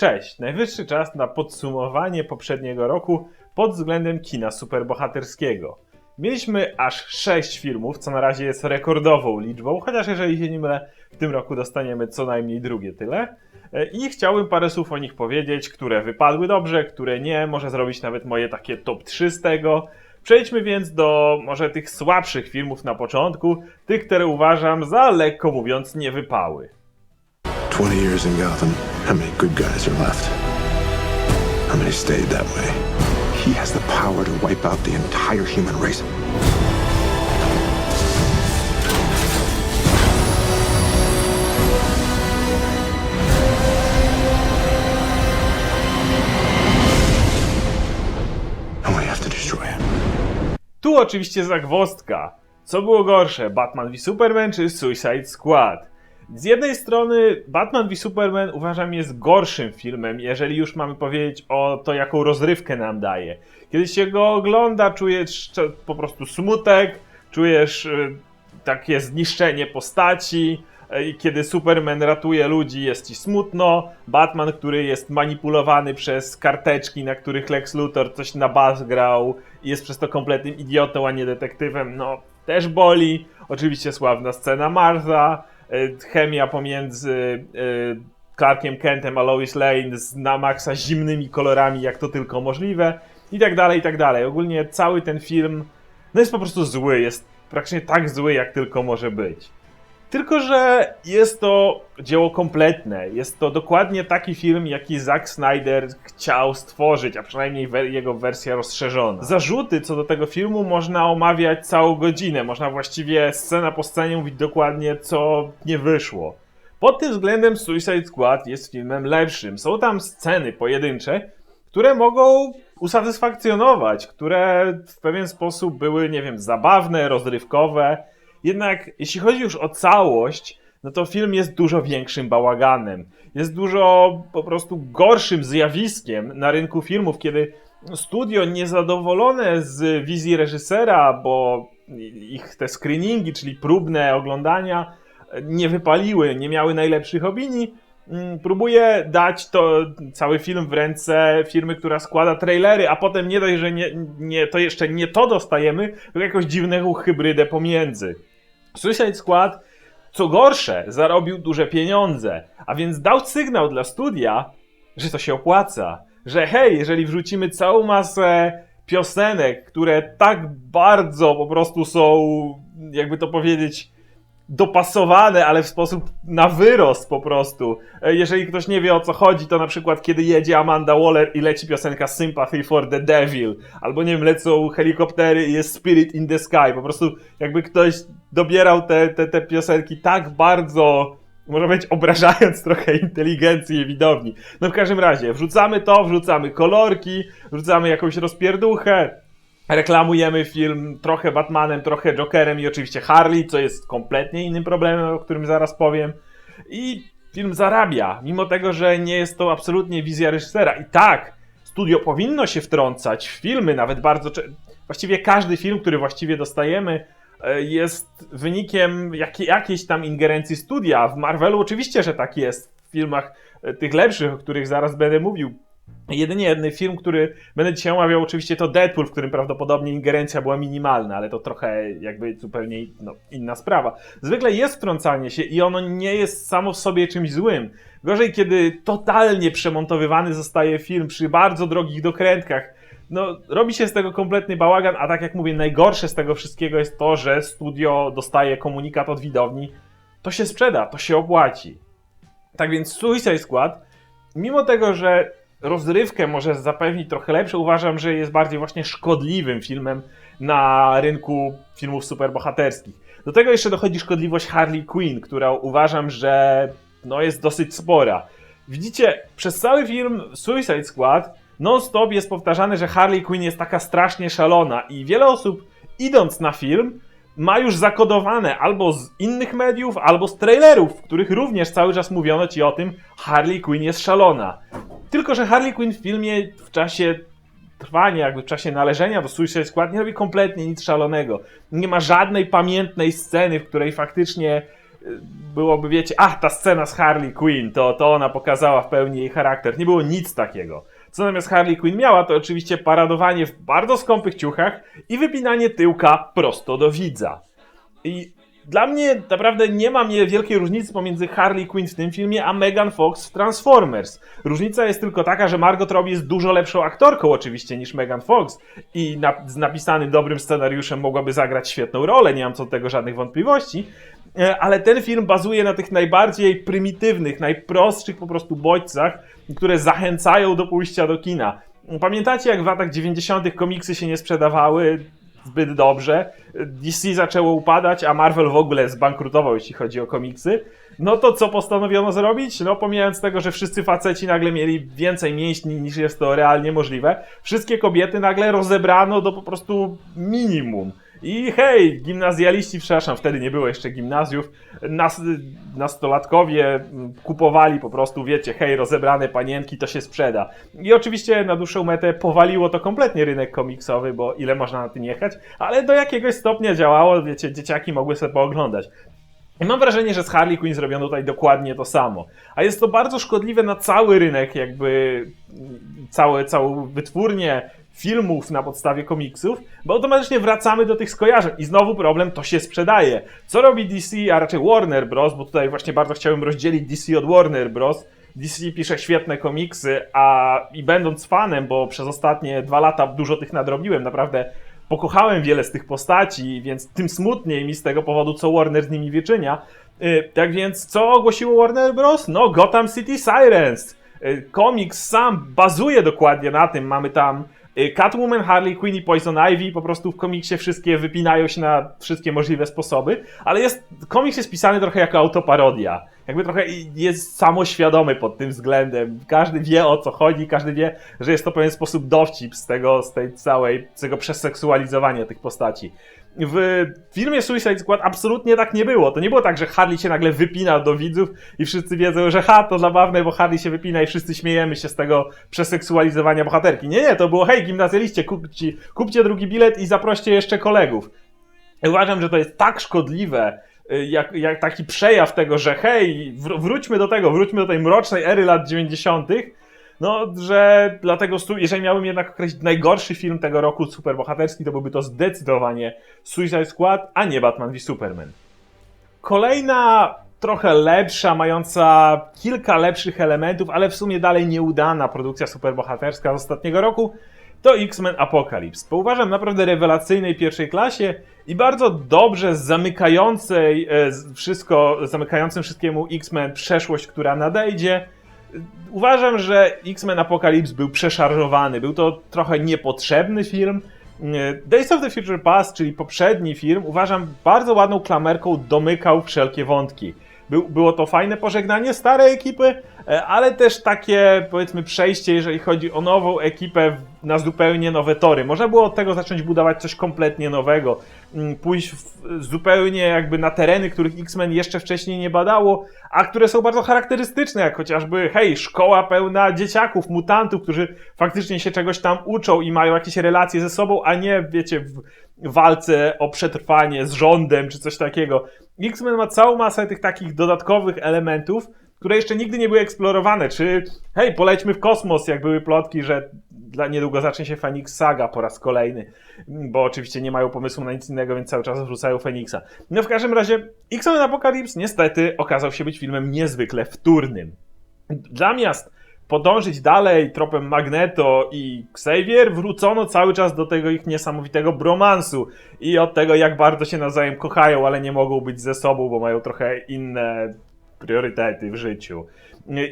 Cześć, najwyższy czas na podsumowanie poprzedniego roku pod względem kina superbohaterskiego. Mieliśmy aż 6 filmów, co na razie jest rekordową liczbą, chociaż jeżeli się nie mylę, w tym roku dostaniemy co najmniej drugie tyle. E, I chciałbym parę słów o nich powiedzieć, które wypadły dobrze, które nie, może zrobić nawet moje takie top 3 z tego. Przejdźmy więc do może tych słabszych filmów na początku, tych, które uważam za lekko mówiąc nie wypały. 20 years in Gotham. How many good guys are left? How many stayed that way? He has the power to wipe out the entire human race. Tu oczywiście zagwozdka. Co było gorsze, Batman v Superman czy Suicide Squad? Z jednej strony Batman v Superman uważam jest gorszym filmem, jeżeli już mamy powiedzieć o to, jaką rozrywkę nam daje. Kiedy się go ogląda, czujesz po prostu smutek, czujesz y, takie zniszczenie postaci. y, kiedy Superman ratuje ludzi, jest ci smutno. Batman, który jest manipulowany przez karteczki, na których Lex Luthor coś na bas grał i jest przez to kompletnym idiotą, a nie detektywem, no też boli. Oczywiście sławna scena Martha, chemia pomiędzy y, Clarkiem Kentem a Lois Lane z na maksa zimnymi kolorami, jak to tylko możliwe i tak dalej, i tak dalej. Ogólnie cały ten film no jest po prostu zły, jest praktycznie tak zły, jak tylko może być. Tylko, że jest to dzieło kompletne. Jest to dokładnie taki film, jaki Zack Snyder chciał stworzyć, a przynajmniej jego wersja rozszerzona. Zarzuty co do tego filmu można omawiać całą godzinę. Można właściwie scena po scenie mówić dokładnie, co nie wyszło. Pod tym względem Suicide Squad jest filmem lepszym. Są tam sceny pojedyncze, które mogą usatysfakcjonować, które w pewien sposób były, nie wiem, zabawne, rozrywkowe. Jednak jeśli chodzi już o całość, no to film jest dużo większym bałaganem. Jest dużo po prostu gorszym zjawiskiem na rynku filmów, kiedy studio niezadowolone z wizji reżysera, bo ich te screeningi, czyli próbne oglądania, nie wypaliły, nie miały najlepszych opinii, mm, próbuje dać to cały film w ręce firmy, która składa trailery, a potem nie dość, że nie, nie, to jeszcze nie to dostajemy, tylko jakąś dziwną hybrydę pomiędzy. Suicide Squad, co gorsze, zarobił duże pieniądze, a więc dał sygnał dla studia, że to się opłaca. Że hej, jeżeli wrzucimy całą masę piosenek, które tak bardzo po prostu są, jakby to powiedzieć, dopasowane, ale w sposób na wyrost po prostu. E, Jeżeli ktoś nie wie o co chodzi, to na przykład kiedy jedzie Amanda Waller i leci piosenka Sympathy for the Devil, albo nie wiem, lecą helikoptery i jest Spirit in the Sky. Po prostu jakby ktoś dobierał te, te, te piosenki tak bardzo, można powiedzieć, obrażając trochę inteligencję widowni. No w każdym razie, wrzucamy to, wrzucamy kolorki, wrzucamy jakąś rozpierduchę, reklamujemy film trochę Batmanem, trochę Jokerem i oczywiście Harley, co jest kompletnie innym problemem, o którym zaraz powiem. I film zarabia, mimo tego, że nie jest to absolutnie wizja reżysera. I tak, studio powinno się wtrącać w filmy, nawet bardzo. Właściwie każdy film, który właściwie dostajemy, jest wynikiem jakiej, jakiejś tam ingerencji studia. W Marvelu oczywiście, że tak jest. W filmach e, tych lepszych, o których zaraz będę mówił, Jedynie jeden film, który będę dzisiaj omawiał, oczywiście to Deadpool, w którym prawdopodobnie ingerencja była minimalna, ale to trochę jakby zupełnie no, inna sprawa. Zwykle jest wtrącanie się i ono nie jest samo w sobie czymś złym. Gorzej, kiedy totalnie przemontowywany zostaje film przy bardzo drogich dokrętkach. No, robi się z tego kompletny bałagan, a tak jak mówię, najgorsze z tego wszystkiego jest to, że studio dostaje komunikat od widowni, to się sprzeda, to się opłaci. Tak więc Suicide Squad, mimo tego, że rozrywkę może zapewnić trochę lepsze, uważam, że jest bardziej właśnie szkodliwym filmem na rynku filmów superbohaterskich. Do tego jeszcze dochodzi szkodliwość Harley Quinn, która uważam, że no, jest dosyć spora. Widzicie, przez cały film Suicide Squad non-stop jest powtarzane, że Harley Quinn jest taka strasznie szalona i wiele osób idąc na film ma już zakodowane albo z innych mediów, albo z trailerów, w których również cały czas mówiono ci o tym, Harley Quinn jest szalona. Tylko, że Harley Quinn w filmie w czasie trwania, jakby w czasie należenia do Suicide Squad nie robi kompletnie nic szalonego. Nie ma żadnej pamiętnej sceny, w której faktycznie byłoby, wiecie, ach, ta scena z Harley Quinn, to, to ona pokazała w pełni jej charakter. Nie było nic takiego. Co natomiast Harley Quinn miała, to oczywiście paradowanie w bardzo skąpych ciuchach i wypinanie tyłka prosto do widza. I dla mnie naprawdę nie ma mnie wielkiej różnicy pomiędzy Harley Quinn w tym filmie, a Megan Fox w Transformers. Różnica jest tylko taka, że Margot Robbie jest dużo lepszą aktorką oczywiście niż Megan Fox i na, z napisanym dobrym scenariuszem mogłaby zagrać świetną rolę, nie mam co do tego żadnych wątpliwości. E, Ale ten film bazuje na tych najbardziej prymitywnych, najprostszych po prostu bodźcach, które zachęcają do pójścia do kina. Pamiętacie, jak w latach 90. komiksy się nie sprzedawały zbyt dobrze? DC zaczęło upadać, a Marvel w ogóle zbankrutował, jeśli chodzi o komiksy. No to co postanowiono zrobić? No pomijając tego, że wszyscy faceci nagle mieli więcej mięśni niż jest to realnie możliwe, wszystkie kobiety nagle rozebrano do po prostu minimum. I hej, gimnazjaliści, przepraszam, wtedy nie było jeszcze gimnazjów, nas, nastolatkowie kupowali po prostu, wiecie, hej, rozebrane panienki, to się sprzeda. I oczywiście na dłuższą metę powaliło to kompletnie rynek komiksowy, bo ile można na tym jechać, ale do jakiegoś stopnia działało, wiecie, dzieciaki mogły sobie pooglądać. I mam wrażenie, że z Harley Quinn zrobiono tutaj dokładnie to samo. A jest to bardzo szkodliwe na cały rynek, jakby całe, całą wytwórnię filmów na podstawie komiksów, bo automatycznie wracamy do tych skojarzeń. I znowu problem, to się sprzedaje. Co robi DC, a raczej Warner Bros., bo tutaj właśnie bardzo chciałem rozdzielić DC od Warner Bros., DC pisze świetne komiksy, a i będąc fanem, bo przez ostatnie dwa lata dużo tych nadrobiłem, naprawdę pokochałem wiele z tych postaci, więc tym smutniej mi z tego powodu, co Warner z nimi wyczynia. Y, Tak więc, co ogłosiło Warner Bros? No, Gotham City Sirens. Y, Komiks sam bazuje dokładnie na tym. Mamy tam Catwoman, Harley Quinn i Poison Ivy. Po prostu w komiksie wszystkie wypinają się na wszystkie możliwe sposoby, ale jest, komiks jest pisany trochę jako autoparodia. Jakby trochę jest samoświadomy pod tym względem. Każdy wie o co chodzi, każdy wie, że jest to pewien sposób dowcip z tego, z tej całej, z tego przeseksualizowania tych postaci. W filmie Suicide Squad absolutnie tak nie było. To nie było tak, że Harley się nagle wypina do widzów i wszyscy wiedzą, że ha, to zabawne, bo Harley się wypina i wszyscy śmiejemy się z tego przeseksualizowania bohaterki. Nie, nie, to było hej, gimnazjaliście, kupcie, kupcie drugi bilet i zaproście jeszcze kolegów. Uważam, że to jest tak szkodliwe, y, jak, jak taki przejaw tego, że hej, wr- wróćmy do tego, wróćmy do tej mrocznej ery lat 90., no, że dlatego, jeżeli miałbym jednak określić najgorszy film tego roku superbohaterski, to byłby to zdecydowanie Suicide Squad, a nie Batman v Superman. Kolejna, trochę lepsza, mająca kilka lepszych elementów, ale w sumie dalej nieudana produkcja superbohaterska z ostatniego roku, to X-Men Apocalypse. Po uważam naprawdę rewelacyjnej pierwszej klasie i bardzo dobrze zamykającej e, wszystko, zamykającym wszystkiemu X-Men przeszłość, która nadejdzie. Uważam, że X-Men Apocalypse był przeszarżowany. Był to trochę niepotrzebny film. E, Days of the Future Past, czyli poprzedni film, uważam bardzo ładną klamerką domykał wszelkie wątki. Był, było to fajne pożegnanie starej ekipy, e, ale też takie, powiedzmy, przejście, jeżeli chodzi o nową ekipę na zupełnie nowe tory. Można było od tego zacząć budować coś kompletnie nowego, mm, pójść zupełnie jakby na tereny, których X-Men jeszcze wcześniej nie badało, a które są bardzo charakterystyczne, jak chociażby, hej, szkoła pełna dzieciaków, mutantów, którzy faktycznie się czegoś tam uczą i mają jakieś relacje ze sobą, a nie, wiecie, w walce o przetrwanie z rządem czy coś takiego. X-Men ma całą masę tych takich dodatkowych elementów, które jeszcze nigdy nie były eksplorowane. Czy hej, polećmy w kosmos, jak były plotki, że dla niedługo zacznie się Phoenix Saga po raz kolejny, bo oczywiście nie mają pomysłu na nic innego, więc cały czas wrzucają Feniksa. No w każdym razie X-Men Apocalypse niestety okazał się być filmem niezwykle wtórnym. Zamiast podążyć dalej tropem Magneto i Xavier, wrócono cały czas do tego ich niesamowitego bromansu i od tego, jak bardzo się nawzajem kochają, ale nie mogą być ze sobą, bo mają trochę inne priorytety w życiu.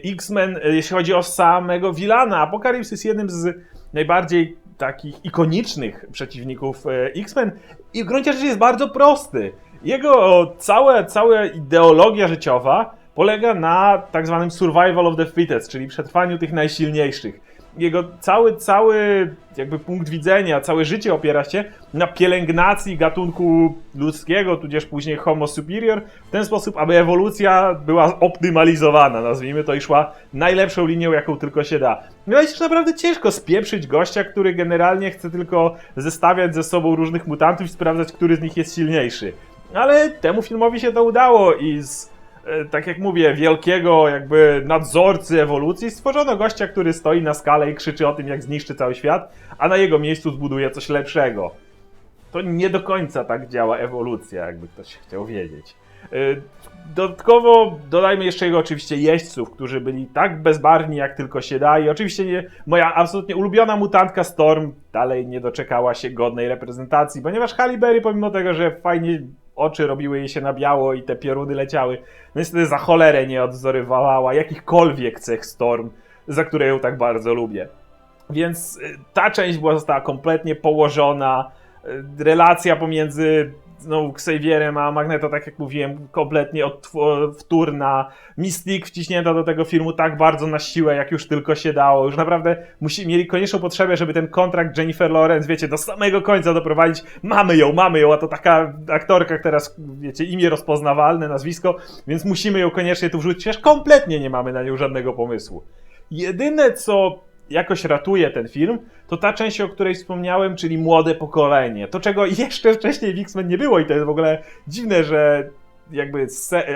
X-Men, jeśli chodzi o samego Wilana, Apocalypse jest jednym z najbardziej takich ikonicznych przeciwników e, X-Men i w gruncie rzeczy jest bardzo prosty. Jego całe, cała ideologia życiowa polega na tak zwanym survival of the fittest, czyli przetrwaniu tych najsilniejszych. Jego cały, cały jakby punkt widzenia, całe życie opiera się na pielęgnacji gatunku ludzkiego, tudzież później homo superior, w ten sposób, aby ewolucja była optymalizowana, nazwijmy to, i szła najlepszą linią, jaką tylko się da. No jest naprawdę ciężko spieprzyć gościa, który generalnie chce tylko zestawiać ze sobą różnych mutantów i sprawdzać, który z nich jest silniejszy. Ale temu filmowi się to udało i z, tak jak mówię, wielkiego jakby nadzorcy ewolucji stworzono gościa, który stoi na skale i krzyczy o tym, jak zniszczy cały świat, a na jego miejscu zbuduje coś lepszego. To nie do końca tak działa ewolucja, jakby ktoś chciał wiedzieć. Y, Dodatkowo dodajmy jeszcze jego oczywiście jeźdźców, którzy byli tak bezbarwni jak tylko się da i oczywiście nie, moja absolutnie ulubiona mutantka Storm dalej nie doczekała się godnej reprezentacji, ponieważ Halle Berry pomimo tego, że fajnie oczy robiły jej się na biało i te pioruny leciały, no niestety za cholerę nie odzorywała jakichkolwiek cech Storm, za które ją tak bardzo lubię. Więc y, ta część była została kompletnie położona. Y, Relacja pomiędzy no, Xavierem a Magneto, tak jak mówiłem, kompletnie odtw- wtórna. Mystique wciśnięta do tego filmu tak bardzo na siłę, jak już tylko się dało. Już naprawdę musi, mieli konieczną potrzebę, żeby ten kontrakt Jennifer Lawrence, wiecie, do samego końca doprowadzić. Mamy ją, mamy ją, a to taka aktorka, która, wiecie, imię rozpoznawalne, nazwisko, więc musimy ją koniecznie tu wrzucić, chociaż kompletnie nie mamy na nią żadnego pomysłu. Jedyne, co jakoś ratuje ten film, to ta część, o której wspomniałem, czyli młode pokolenie. To, czego jeszcze wcześniej w X-Men nie było i to jest w ogóle dziwne, że jakby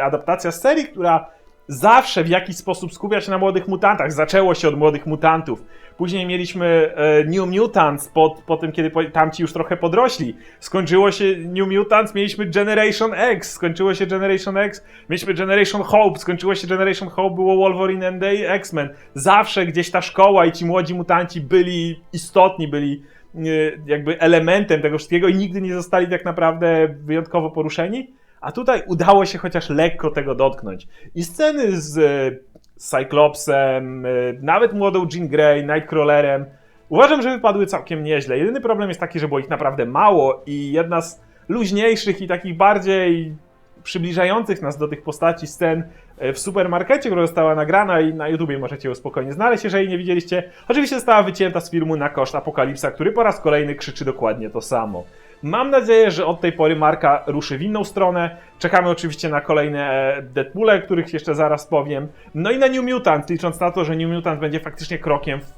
adaptacja z serii, która zawsze w jakiś sposób skupia się na młodych mutantach. Zaczęło się od młodych mutantów. Później mieliśmy e, New Mutants po, po tym, kiedy tamci już trochę podrośli. Skończyło się New Mutants, mieliśmy Generation X, skończyło się Generation X, mieliśmy Generation Hope, skończyło się Generation Hope, było Wolverine and X-Men. Zawsze gdzieś ta szkoła i ci młodzi mutanci byli istotni, byli e, jakby elementem tego wszystkiego i nigdy nie zostali tak naprawdę wyjątkowo poruszeni. A tutaj udało się chociaż lekko tego dotknąć. I sceny z e, Cyclopsem, e, nawet młodą Jean Grey, Nightcrawlerem, uważam, że wypadły całkiem nieźle. Jedyny problem jest taki, że było ich naprawdę mało i jedna z luźniejszych i takich bardziej przybliżających nas do tych postaci scen e, w supermarkecie, która została nagrana i na YouTubie możecie ją spokojnie znaleźć, jeżeli nie widzieliście. Oczywiście została wycięta z filmu na koszt Apokalipsa, który po raz kolejny krzyczy dokładnie to samo. Mam nadzieję, że od tej pory marka ruszy w inną stronę. Czekamy oczywiście na kolejne e, Deadpoole, których jeszcze zaraz powiem. No i na New Mutant, licząc na to, że New Mutant będzie faktycznie krokiem w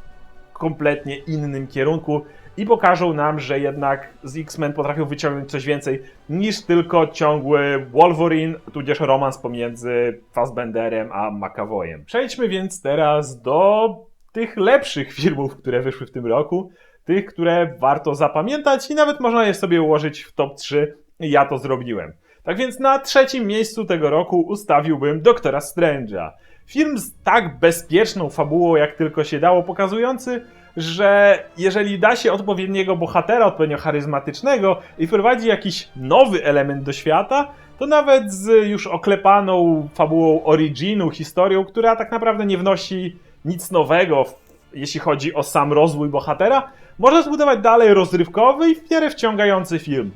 kompletnie innym kierunku i pokażą nam, że jednak z X-Men potrafią wyciągnąć coś więcej niż tylko ciągły Wolverine, tudzież romans pomiędzy Fassbenderem a McAvoyem. Przejdźmy więc teraz do tych lepszych filmów, które wyszły w tym roku, tych, które warto zapamiętać i nawet można je sobie ułożyć w top 3. Ja to zrobiłem. Tak więc na trzecim miejscu tego roku ustawiłbym Doktora Strange'a. Film z tak bezpieczną fabułą, jak tylko się dało, pokazujący, że jeżeli da się odpowiedniego bohatera, odpowiednio charyzmatycznego i wprowadzi jakiś nowy element do świata, to nawet z już oklepaną fabułą originu, historią, która tak naprawdę nie wnosi nic nowego, jeśli chodzi o sam rozwój bohatera, można zbudować dalej rozrywkowy i w miarę wciągający film.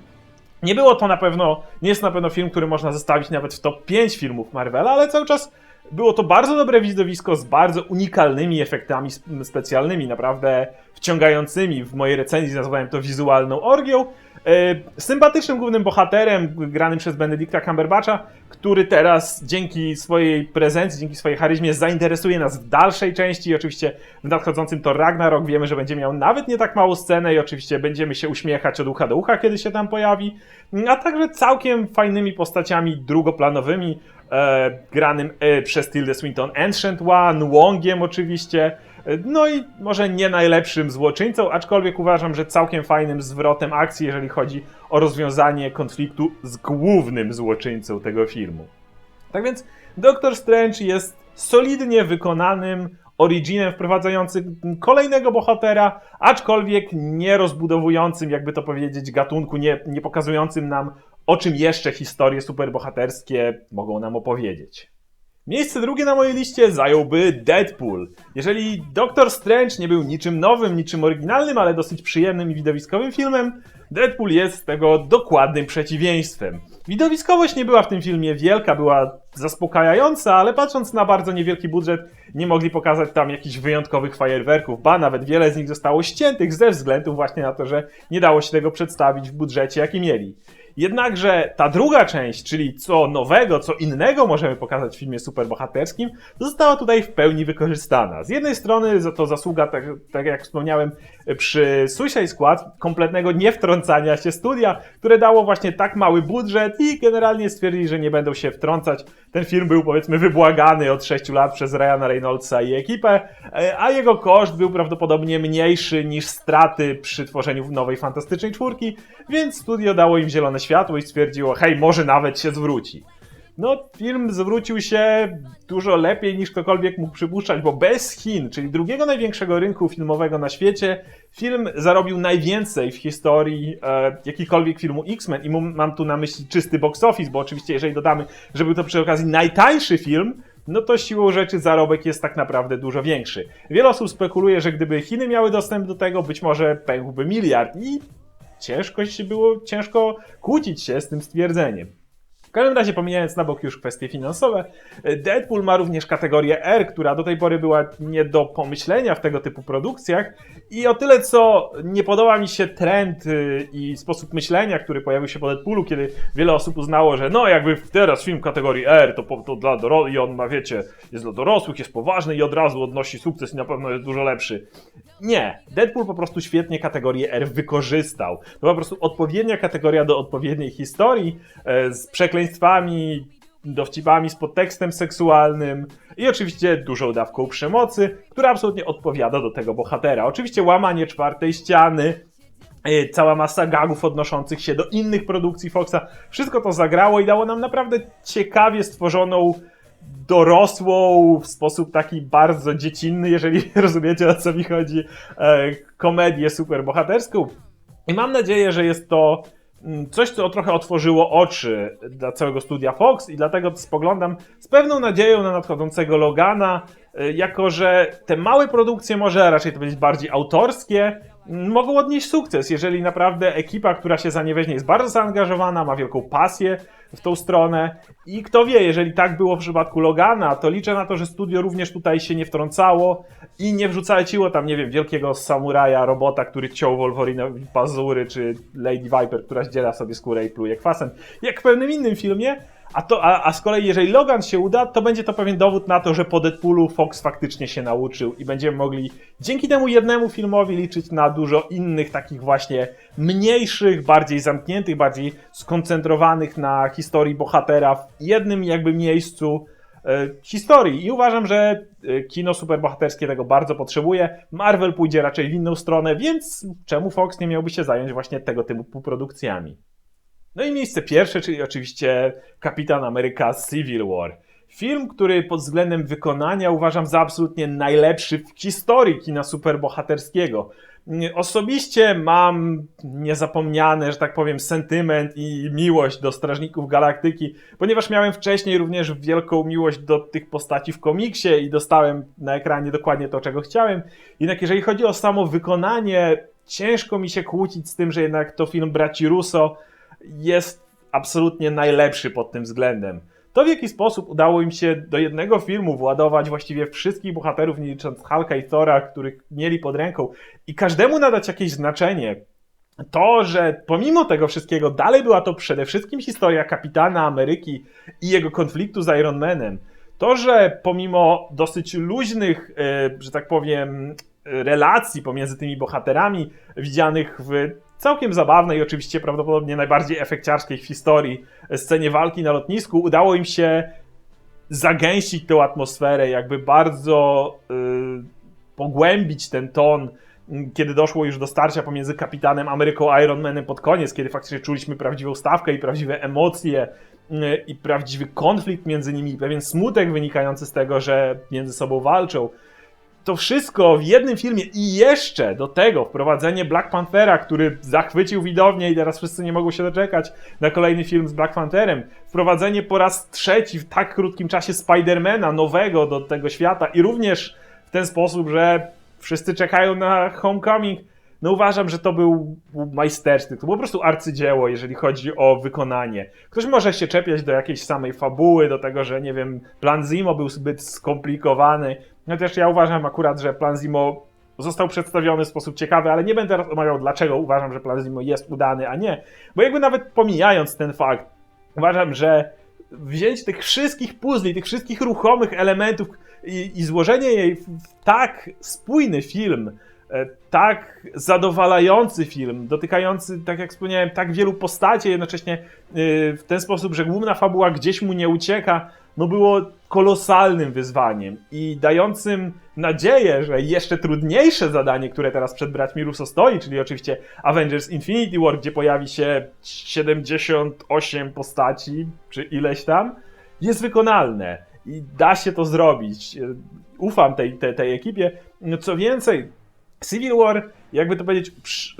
Nie było to na pewno, nie jest na pewno film, który można zestawić nawet w top 5 filmów Marvela, ale cały czas było to bardzo dobre widowisko z bardzo unikalnymi efektami sp- specjalnymi, naprawdę wciągającymi. W mojej recenzji nazwałem to wizualną orgią. E, sympatycznym głównym bohaterem, granym przez Benedicta Cumberbatcha, który teraz dzięki swojej prezencji, dzięki swojej charyzmie zainteresuje nas w dalszej części i oczywiście w nadchodzącym to Ragnarok. Wiemy, że będzie miał nawet nie tak małą scenę i oczywiście będziemy się uśmiechać od ucha do ucha, kiedy się tam pojawi, a także całkiem fajnymi postaciami drugoplanowymi, e, granym e, przez Tilda Swinton. Ancient One, Wongiem oczywiście, no i może nie najlepszym złoczyńcą, aczkolwiek uważam, że całkiem fajnym zwrotem akcji, jeżeli chodzi o rozwiązanie konfliktu z głównym złoczyńcą tego filmu. Tak więc Doctor Strange jest solidnie wykonanym originem wprowadzającym kolejnego bohatera, aczkolwiek nie rozbudowującym, jakby to powiedzieć, gatunku, nie, nie pokazującym nam, o czym jeszcze historie superbohaterskie mogą nam opowiedzieć. Miejsce drugie na mojej liście zająłby Deadpool. Jeżeli Doctor Strange nie był niczym nowym, niczym oryginalnym, ale dosyć przyjemnym i widowiskowym filmem, Deadpool jest tego dokładnym przeciwieństwem. Widowiskowość nie była w tym filmie wielka, była zaspokajająca, ale patrząc na bardzo niewielki budżet, nie mogli pokazać tam jakichś wyjątkowych fajerwerków, ba nawet wiele z nich zostało ściętych ze względu właśnie na to, że nie dało się tego przedstawić w budżecie, jaki mieli. Jednakże ta druga część, czyli co nowego, co innego możemy pokazać w filmie superbohaterskim, została tutaj w pełni wykorzystana. Z jednej strony za to zasługa, tak, tak jak wspomniałem przy Suicide Squad, kompletnego niewtrącania się studia, które dało właśnie tak mały budżet i generalnie stwierdzili, że nie będą się wtrącać. Ten film był powiedzmy wybłagany od 6 lat przez Ryana Reynoldsa i ekipę, e, a jego koszt był prawdopodobnie mniejszy niż straty przy tworzeniu nowej Fantastycznej Czwórki, więc studio dało im zielone światło i stwierdziło, hej, może nawet się zwróci. No, film zwrócił się dużo lepiej niż ktokolwiek mógł przypuszczać, bo bez Chin, czyli drugiego największego rynku filmowego na świecie, film zarobił najwięcej w historii e, jakikolwiek filmu X-Men i mam tu na myśli czysty box office, bo oczywiście jeżeli dodamy, że był to przy okazji najtańszy film, no to siłą rzeczy zarobek jest tak naprawdę dużo większy. Wiele osób spekuluje, że gdyby Chiny miały dostęp do tego, być może pękłby miliard i ciężko się było, ciężko kłócić się z tym stwierdzeniem. W każdym razie, pomijając na bok już kwestie finansowe, Deadpool ma również kategorię R, która do tej pory była nie do pomyślenia w tego typu produkcjach. I o tyle, co nie podoba mi się trend y, i sposób myślenia, który pojawił się po Deadpoolu, kiedy wiele osób uznało, że no jakby teraz film kategorii R to, to dla dorosłych i on ma, wiecie, jest dla dorosłych, jest poważny i od razu odnosi sukces i na pewno jest dużo lepszy. Nie, Deadpool po prostu świetnie kategorię R wykorzystał. To po prostu odpowiednia kategoria do odpowiedniej historii e, z przekleństwami, dowcipami, z podtekstem seksualnym i oczywiście dużą dawką przemocy, która absolutnie odpowiada do tego bohatera. Oczywiście łamanie czwartej ściany, e, cała masa gagów odnoszących się do innych produkcji Foxa, wszystko to zagrało i dało nam naprawdę ciekawie stworzoną dorosłą w sposób taki bardzo dziecinny, jeżeli rozumiecie o co mi chodzi, e, komedię superbohaterską. I mam nadzieję, że jest to coś, co trochę otworzyło oczy dla całego studia Fox i dlatego spoglądam z pewną nadzieją na nadchodzącego Logana, y, jako że te małe produkcje, może raczej to powiedzieć bardziej autorskie, mm, mogą odnieść sukces, jeżeli naprawdę ekipa, która się za nie weźmie jest bardzo zaangażowana, ma wielką pasję w tą stronę. I kto wie, jeżeli tak było w przypadku Logana, to liczę na to, że studio również tutaj się nie wtrącało i nie wrzucało tam, nie wiem, wielkiego samuraja, robota, który ciął Wolverine pazury, czy Lady Viper, która zdziela sobie skórę i pluje kwasem, jak w pewnym innym filmie, a, to, a, a z kolei jeżeli Logan się uda, to będzie to pewien dowód na to, że po Deadpoolu Fox faktycznie się nauczył i będziemy mogli dzięki temu jednemu filmowi liczyć na dużo innych takich właśnie mniejszych, bardziej zamkniętych, bardziej skoncentrowanych na historii bohatera w jednym jakby miejscu e, historii. I uważam, że e, kino superbohaterskie tego bardzo potrzebuje. Marvel pójdzie raczej w inną stronę, więc czemu Fox nie miałby się zająć właśnie tego typu produkcjami? No i miejsce pierwsze, czyli oczywiście Kapitan Ameryka Civil War. Film, który pod względem wykonania uważam za absolutnie najlepszy w historii kina superbohaterskiego. Osobiście mam niezapomniany, że tak powiem, sentyment i miłość do Strażników Galaktyki, ponieważ miałem wcześniej również wielką miłość do tych postaci w komiksie i dostałem na ekranie dokładnie to, czego chciałem. Jednak jeżeli chodzi o samo wykonanie, ciężko mi się kłócić z tym, że jednak to film braci Russo jest absolutnie najlepszy pod tym względem. To w jaki sposób udało im się do jednego filmu władować właściwie wszystkich bohaterów, nie licząc Hulka i Thora, których mieli pod ręką, i każdemu nadać jakieś znaczenie. To, że pomimo tego wszystkiego dalej była to przede wszystkim historia kapitana Ameryki i jego konfliktu z Iron Manem. To, że pomimo dosyć luźnych, e, że tak powiem, relacji pomiędzy tymi bohaterami, widzianych w całkiem zabawnej, oczywiście prawdopodobnie najbardziej efekciarskiej w historii scenie walki na lotnisku, udało im się zagęścić tę atmosferę, jakby bardzo y, pogłębić ten ton, y, kiedy doszło już do starcia pomiędzy Kapitanem Ameryką a Iron Manem pod koniec, kiedy faktycznie czuliśmy prawdziwą stawkę i prawdziwe emocje y, i prawdziwy konflikt między nimi, pewien smutek wynikający z tego, że między sobą walczą to wszystko w jednym filmie i jeszcze do tego wprowadzenie Black Panthera, który zachwycił widownię i teraz wszyscy nie mogą się doczekać na kolejny film z Black Pantherem. Wprowadzenie po raz trzeci w tak krótkim czasie Spidermana nowego do tego świata i również w ten sposób, że wszyscy czekają na Homecoming. No uważam, że to był majstersztyk. To było po prostu arcydzieło, jeżeli chodzi o wykonanie. Ktoś może się czepiać do jakiejś samej fabuły, do tego, że nie wiem, plan Zimo był zbyt skomplikowany. Chociaż ja uważam akurat, że plan Zimo został przedstawiony w sposób ciekawy, ale nie będę teraz omawiał, dlaczego uważam, że Plan Zimo jest udany, a nie. Bo jakby nawet pomijając ten fakt, uważam, że wzięcie tych wszystkich puzli, tych wszystkich ruchomych elementów i, i złożenie jej w, tak spójny film, tak zadowalający film, dotykający, tak jak wspomniałem, tak wielu postaci, jednocześnie e, w ten sposób, że główna fabuła gdzieś mu nie ucieka, no było kolosalnym wyzwaniem i dającym nadzieję, że jeszcze trudniejsze zadanie, które teraz przed braćmi Russo stoi, czyli oczywiście Avengers Infinity War, gdzie pojawi się 78 postaci, czy ileś tam, jest wykonalne i da się to zrobić. Ufam tej, tej, tej ekipie. No co więcej, Civil War, jakby to powiedzieć,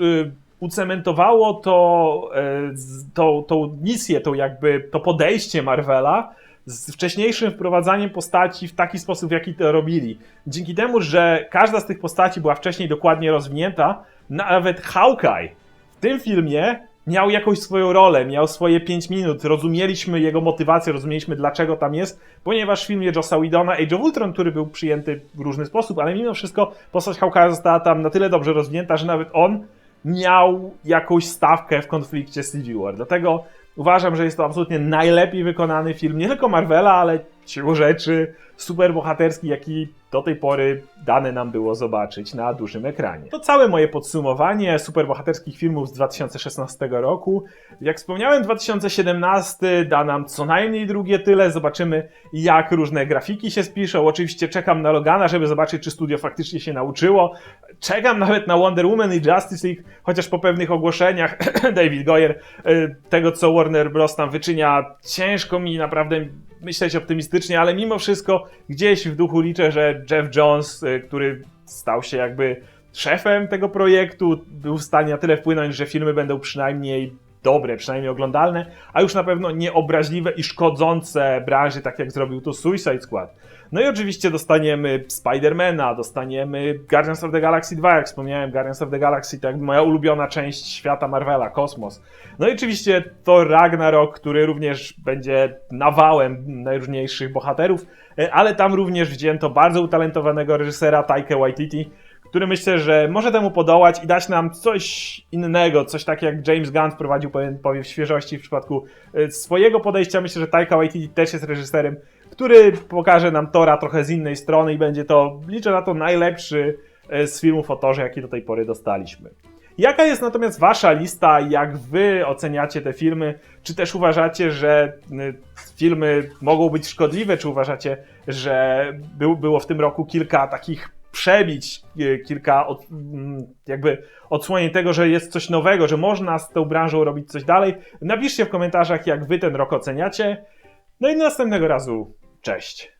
y, ucementowało to, z- tą, tą misję, tą jakby to podejście Marvela z wcześniejszym wprowadzaniem postaci w taki sposób, w jaki to robili. Dzięki temu, że każda z tych postaci była wcześniej dokładnie rozwinięta, nawet Hawkeye w tym filmie miał jakąś swoją rolę, miał swoje 5 minut, rozumieliśmy jego motywację, rozumieliśmy dlaczego tam jest, ponieważ w filmie Jossa Whedona Age of Ultron, który był przyjęty w różny sposób, ale mimo wszystko postać Hawkeye'a została tam na tyle dobrze rozwinięta, że nawet on miał jakąś stawkę w konflikcie Civil War. Dlatego uważam, że jest to absolutnie najlepiej wykonany film, nie tylko Marvela, ale siłą rzeczy superbohaterski, jaki do tej pory dane nam było zobaczyć na dużym ekranie. To całe moje podsumowanie superbohaterskich filmów z 2016 roku. Jak wspomniałem, 2017 da nam co najmniej drugie tyle. Zobaczymy, jak różne grafiki się spiszą. Oczywiście czekam na Logana, żeby zobaczyć, czy studio faktycznie się nauczyło. Czekam nawet na Wonder Woman i Justice League, chociaż po pewnych ogłoszeniach David Goyer y, tego, co Warner Bros. tam wyczynia, ciężko mi naprawdę myśleć optymistycznie, ale mimo wszystko gdzieś w duchu liczę, że Jeff Jones, y, który stał się jakby szefem tego projektu, był w stanie na tyle wpłynąć, że filmy będą przynajmniej dobre, przynajmniej oglądalne, a już na pewno nieobraźliwe i szkodzące branży, tak jak zrobił to Suicide Squad. No i oczywiście dostaniemy Spidermana, dostaniemy Guardians of the Galaxy 2, jak wspomniałem, Guardians of the Galaxy to jak moja ulubiona część świata Marvela, kosmos. No i oczywiście Thor Ragnarok, który również będzie nawałem najróżniejszych bohaterów, e, ale tam również wzięto bardzo utalentowanego reżysera Taika Waititi, który myślę, że może temu podołać i dać nam coś innego, coś tak jak James Gunn wprowadził pewien powiew świeżości w przypadku e, swojego podejścia. Myślę, że Taika Waititi też jest reżyserem, który pokaże nam Tora trochę z innej strony i będzie to, liczę na to, najlepszy e, z filmów o Torze, jaki do tej pory dostaliśmy. Jaka jest natomiast wasza lista, jak wy oceniacie te filmy? Czy też uważacie, że filmy mogą być szkodliwe? Czy uważacie, że był, było w tym roku kilka takich przebić, y, kilka od, jakby odsłonień tego, że jest coś nowego, że można z tą branżą robić coś dalej? Napiszcie w komentarzach, jak wy ten rok oceniacie. No i następnego razu. Cześć.